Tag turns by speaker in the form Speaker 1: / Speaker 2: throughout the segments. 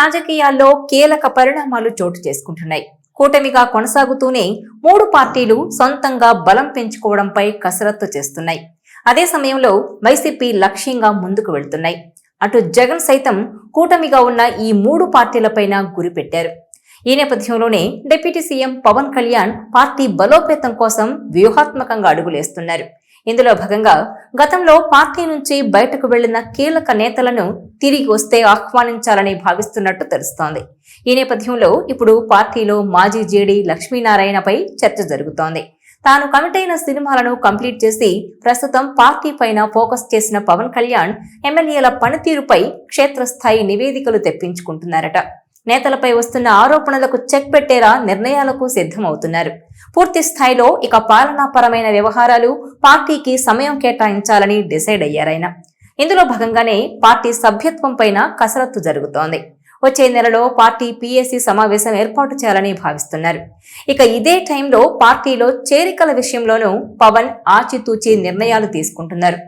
Speaker 1: రాజకీయాల్లో కీలక పరిణామాలు చోటు చేసుకుంటున్నాయి. కూటమిగా కొనసాగుతూనే మూడు పార్టీలు సొంతంగా బలం పెంచుకోవడంపై కసరత్తు చేస్తున్నాయి. అదే సమయంలో వైసీపీ లక్ష్యంగా ముందుకు వెళ్తున్నాయి. అటు జగన్ సైతం కూటమిగా ఉన్న ఈ మూడు పార్టీలపైన గురిపెట్టారు. ఈ నేపథ్యంలోనే deputy CM Pawan Kalyan party బలోపేతం కోసం వ్యూహాత్మకంగా అడుగులేస్తున్నారు. ఇందులో భాగంగా గతంలో పార్టీ నుంచి బయటకు వెళ్ళిన కీలక నేతలను తిరిగి వస్తే ఆహ్వానించాలని భావిస్తున్నట్టు తెలుస్తోంది. ఈ నేపథ్యంలో ఇప్పుడు పార్టీలో మాజీ జేడీ లక్ష్మీనారాయణపై చర్చ జరుగుతోంది. తాను కమిట్ అయిన సినిమాలను కంప్లీట్ చేసి ప్రస్తుతం పార్టీ పైన ఫోకస్ చేసిన పవన్ కళ్యాణ్ ఎమ్మెల్యేల పనితీరుపై క్షేత్రస్థాయి నివేదికలు తెప్పించుకుంటున్నారట. నేతలపై వస్తున్న ఆరోపణలకు చెక్ పెట్టేలా నిర్ణయాలకు సిద్ధమవుతున్నారు. పూర్తి స్థాయిలో ఇక పాలనాపరమైన వ్యవహారాలు పార్టీకి సమయం కేటాయించాలని డిసైడ్ అయ్యారాయన ఇందులో భాగంగానే పార్టీ సభ్యత్వం పైన కసరత్తు జరుగుతోంది. వచ్చే నెలలో పార్టీ పీఎస్సీ సమావేశం ఏర్పాటు చేయాలని భావిస్తున్నారు. ఇక ఇదే టైంలో పార్టీలో చేరికల విషయంలోనూ పవన్ ఆచితూచి నిర్ణయాలు తీసుకుంటున్నారు.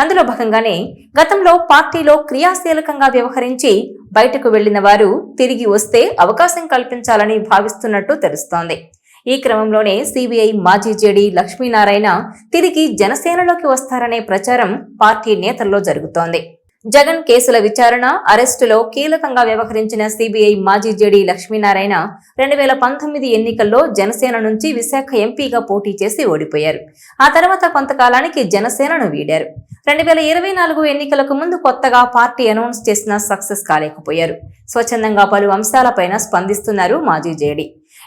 Speaker 1: అందులో భాగంగానే గతంలో పార్టీలో క్రియాశీలకంగా వ్యవహరించి బయటకు వెళ్ళిన వారు తిరిగి వస్తే అవకాశం కల్పించాలని భావిస్తున్నట్టు తెలుస్తోంది. ఈ క్రమంలోనే సిబిఐ మాజీ జేడీ లక్ష్మీనారాయణ తిరిగి జనసేనలోకి వస్తారనే ప్రచారం పార్టీ నేతల్లో జరుగుతోంది. జగన్ కేసుల విచారణ అరెస్టులో కీలకంగా వ్యవహరించిన సిబిఐ మాజీ జేడీ లక్ష్మీనారాయణ రెండు వేల పంతొమ్మిది ఎన్నికల్లో జనసేన నుంచి విశాఖ ఎంపీగా పోటీ చేసి ఓడిపోయారు. ఆ తర్వాత కొంతకాలానికి జనసేనను వీడారు. రెండు వేల ఇరవై నాలుగు ఎన్నికలకు ముందు కొత్తగా పార్టీ అనౌన్స్ చేసిన సక్సెస్ కాలేకపోయారు. స్వచ్ఛందంగా పలు అంశాలపైన స్పందిస్తున్నారు మాజీ జేడీ.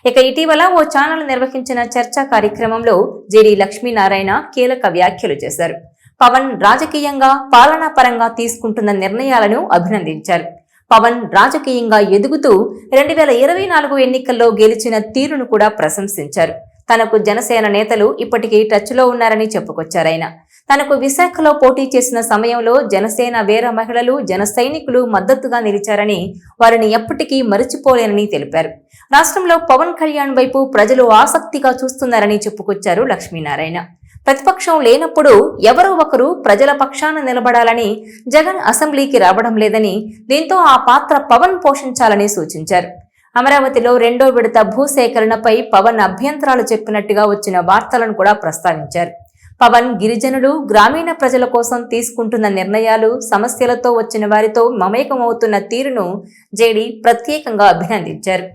Speaker 1: ఇక ఇటీవల ఓ ఛానల్ నిర్వహించిన చర్చా కార్యక్రమంలో జేడీ లక్ష్మీనారాయణ కీలక వ్యాఖ్యలు చేశారు. పవన్ రాజకీయంగా పాలనా పరంగా తీసుకుంటున్న నిర్ణయాలను అభినందించారు. పవన్ రాజకీయంగా ఎదుగుతూ రెండు వేల ఇరవై నాలుగు ఎన్నికల్లో గెలిచిన తీరును కూడా ప్రశంసించారు. తనకు జనసేన నేతలు ఇప్పటికీ టచ్లో ఉన్నారని చెప్పుకొచ్చారాయన తనకు విశాఖలో పోటీ చేసిన సమయంలో జనసేన వీర మహిళలు జన సైనికులు మద్దతుగా నిలిచారని వారిని ఎప్పటికీ మరిచిపోలేనని తెలిపారు. రాష్ట్రంలో పవన్ కళ్యాణ్ వైపు ప్రజలు ఆసక్తిగా చూస్తున్నారని చెప్పుకొచ్చారు లక్ష్మీనారాయణ. ప్రతిపక్షం లేనప్పుడు ఎవరో ఒకరు ప్రజల పక్షాన నిలబడాలని జగన్ అసెంబ్లీకి రావడం లేదని దీంతో ఆ పాత్ర పవన్ పోషించాలని సూచించారు. అమరావతిలో రెండో విడత భూసేకరణపై పవన్ అభ్యంతరాలు చెప్పినట్టుగా వచ్చిన వార్తలను కూడా ప్రస్తావించారు. పవన్ గిరిజనులు గ్రామీణ ప్రజల కోసం తీసుకుంటున్న నిర్ణయాలు సమస్యలతో వచ్చిన వారితో మమేకమవుతున్న తీరును జేడీ ప్రత్యేకంగా అభినందించారు.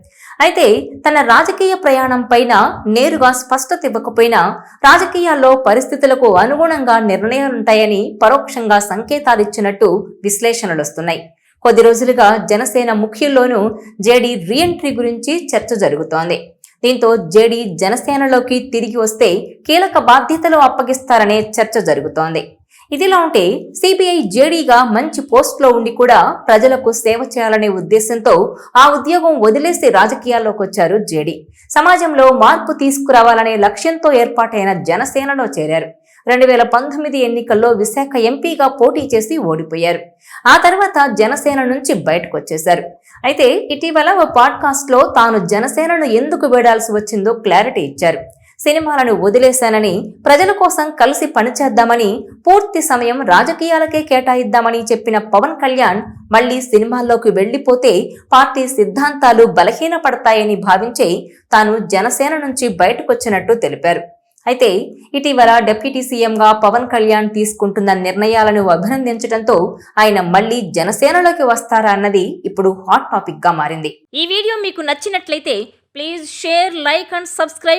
Speaker 1: అయితే తన రాజకీయ ప్రయాణం పైన నేరుగా స్పష్టత ఇవ్వకపోయినా రాజకీయాల్లో పరిస్థితులకు అనుగుణంగా నిర్ణయాలుంటాయని పరోక్షంగా సంకేతాలిచ్చినట్టు విశ్లేషణలు వస్తున్నాయి కొద్ది రోజులుగా జనసేన ముఖ్యుల్లోనూ జేడీ రీఎంట్రీ గురించి చర్చ జరుగుతోంది. దీంతో జేడీ జనసేనలోకి తిరిగి వస్తే కీలక బాధ్యతలు అప్పగిస్తారనే చర్చ జరుగుతోంది. ఇదిలా ఉంటే సిబిఐ జేడీగా మంచి పోస్ట్లో ఉండి కూడా ప్రజలకు సేవ చేయాలనే ఉద్దేశంతో ఆ ఉద్యోగం వదిలేసి రాజకీయాల్లోకి వచ్చారు జేడీ. సమాజంలో మార్పు తీసుకురావాలనే లక్ష్యంతో ఏర్పాటైన జనసేనలో చేరారు. రెండు వేల పంతొమ్మిది ఎన్నికల్లో విశాఖ ఎంపీగా పోటీ చేసి ఓడిపోయారు. ఆ తర్వాత జనసేన నుంచి బయటకు వచ్చేశారు అయితే ఇటీవల ఓ పాడ్కాస్ట్లో తాను జనసేనను ఎందుకు వేడాల్సి వచ్చిందో క్లారిటీ ఇచ్చారు. సినిమాలను వదిలేశానని ప్రజల కోసం కలిసి పనిచేద్దామని పూర్తి సమయం రాజకీయాలకే కేటాయిద్దామని చెప్పిన పవన్ కళ్యాణ్ మళ్ళీ సినిమాల్లోకి వెళ్ళిపోతే పార్టీ సిద్ధాంతాలు బలహీనపడతాయని భావించే తాను జనసేన నుంచి బయటకొచ్చినట్టు తెలిపారు. అయితే ఇటీవల డిప్యూటీ సీఎంగా పవన్ కళ్యాణ్ తీసుకుంటున్న నిర్ణయాలను అభినందించడంతో ఆయన మళ్ళీ జనసేనలోకి వస్తారా అన్నది ఇప్పుడు హాట్ టాపిక్గా మారింది.
Speaker 2: ఈ వీడియో మీకు నచ్చినట్లయితే please share like and subscribe